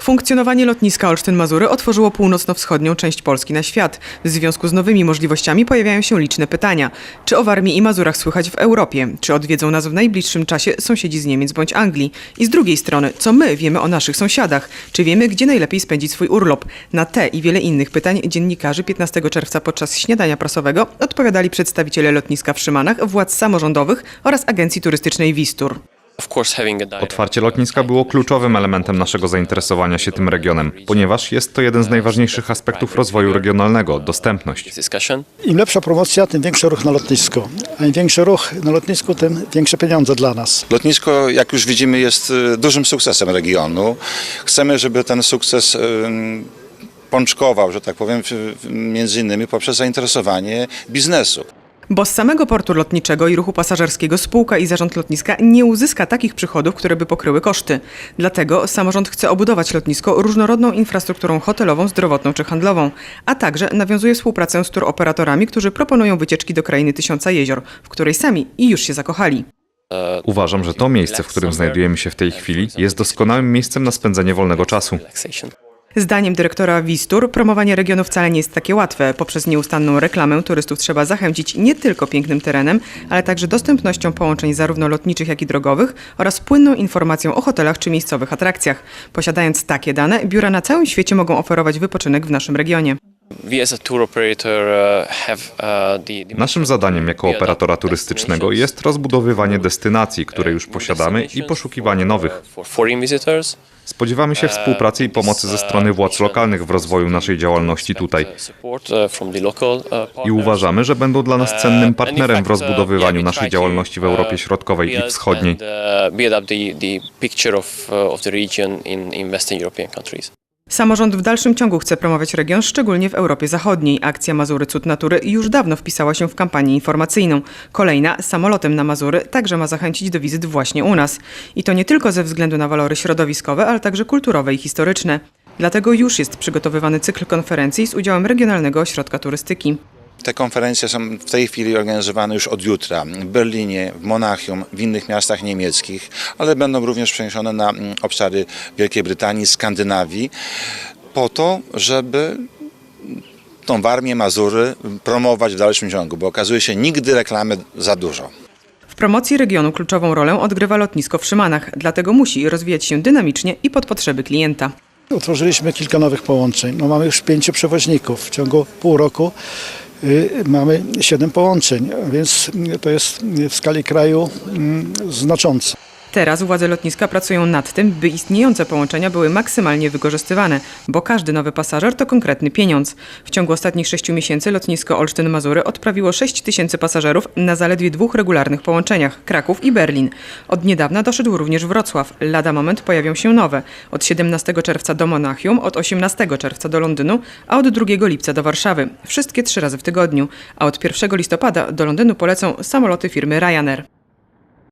Funkcjonowanie lotniska Olsztyn-Mazury otworzyło północno-wschodnią część Polski na świat. W związku z nowymi możliwościami pojawiają się liczne pytania. Czy o Warmii i Mazurach słychać w Europie? Czy odwiedzą nas w najbliższym czasie sąsiedzi z Niemiec bądź Anglii? I z drugiej strony, co my wiemy o naszych sąsiadach? Czy wiemy, gdzie najlepiej spędzić swój urlop? Na te i wiele innych pytań dziennikarzy 15 czerwca podczas śniadania prasowego odpowiadali przedstawiciele lotniska w Szymanach, władz samorządowych oraz agencji turystycznej Wistur. Otwarcie lotniska było kluczowym elementem naszego zainteresowania się tym regionem, ponieważ jest to jeden z najważniejszych aspektów rozwoju regionalnego dostępność. Im lepsza promocja, tym większy ruch na lotnisku. A im większy ruch na lotnisku, tym większe pieniądze dla nas. Lotnisko, jak już widzimy, jest y, dużym sukcesem regionu. Chcemy, żeby ten sukces y, pączkował, że tak powiem, między innymi poprzez zainteresowanie biznesu. Bo z samego portu lotniczego i ruchu pasażerskiego spółka i zarząd lotniska nie uzyska takich przychodów, które by pokryły koszty. Dlatego samorząd chce obudować lotnisko różnorodną infrastrukturą hotelową, zdrowotną czy handlową, a także nawiązuje współpracę z turoperatorami, którzy proponują wycieczki do krainy Tysiąca Jezior, w której sami i już się zakochali. Uważam, że to miejsce, w którym znajdujemy się w tej chwili, jest doskonałym miejscem na spędzenie wolnego czasu. Zdaniem dyrektora Wistur, promowanie regionu wcale nie jest takie łatwe. Poprzez nieustanną reklamę turystów trzeba zachęcić nie tylko pięknym terenem, ale także dostępnością połączeń zarówno lotniczych, jak i drogowych oraz płynną informacją o hotelach czy miejscowych atrakcjach. Posiadając takie dane, biura na całym świecie mogą oferować wypoczynek w naszym regionie. Uh, uh, Naszym zadaniem jako operatora turystycznego jest rozbudowywanie destynacji, które już posiadamy i poszukiwanie nowych. Spodziewamy się współpracy i pomocy ze strony władz lokalnych w rozwoju naszej działalności tutaj. Uh, uh, uh, I uważamy, że będą dla nas cennym Uh, partnerem w uh, rozbudowywaniu naszej działalności w Europie uh, Środkowej i Wschodniej. Samorząd w dalszym ciągu chce promować region, szczególnie w Europie Zachodniej. Akcja Mazury Cud Natury już dawno wpisała się w kampanię informacyjną. Kolejna, samolotem na Mazury, także ma zachęcić do wizyt właśnie u nas. I to nie tylko ze względu na walory środowiskowe, ale także kulturowe i historyczne. Dlatego już jest przygotowywany cykl konferencji z udziałem Regionalnego Ośrodka Turystyki. Te konferencje są w tej chwili organizowane już od jutra w Berlinie, w Monachium, w innych miastach niemieckich, ale będą również przeniesione na mm, obszary Wielkiej Brytanii, Skandynawii, po to, żeby tą Warmię, Mazury promować w dalszym ciągu, bo okazuje się nigdy reklamy za dużo. W promocji regionu kluczową rolę odgrywa lotnisko w Szymanach, dlatego musi rozwijać się dynamicznie i pod potrzeby klienta. Utworzyliśmy kilka nowych połączeń. No, mamy już pięciu przewoźników. W ciągu pół roku mamy siedem połączeń, więc y, to jest y, w skali kraju y, znaczące. Teraz władze lotniska pracują nad tym, by istniejące połączenia były maksymalnie wykorzystywane, bo każdy nowy pasażer to konkretny pieniądz. W ciągu ostatnich sześciu miesięcy lotnisko Olsztyn-Mazury odprawiło 6 tysięcy pasażerów na zaledwie dwóch regularnych połączeniach Kraków i Berlin. Od niedawna doszedł również Wrocław. Lada moment pojawią się nowe. Od 17 czerwca do Monachium, od 18 czerwca do Londynu, a od 2 lipca do Warszawy. Wszystkie trzy razy w tygodniu. A od 1 listopada do Londynu polecą samoloty firmy Ryanair.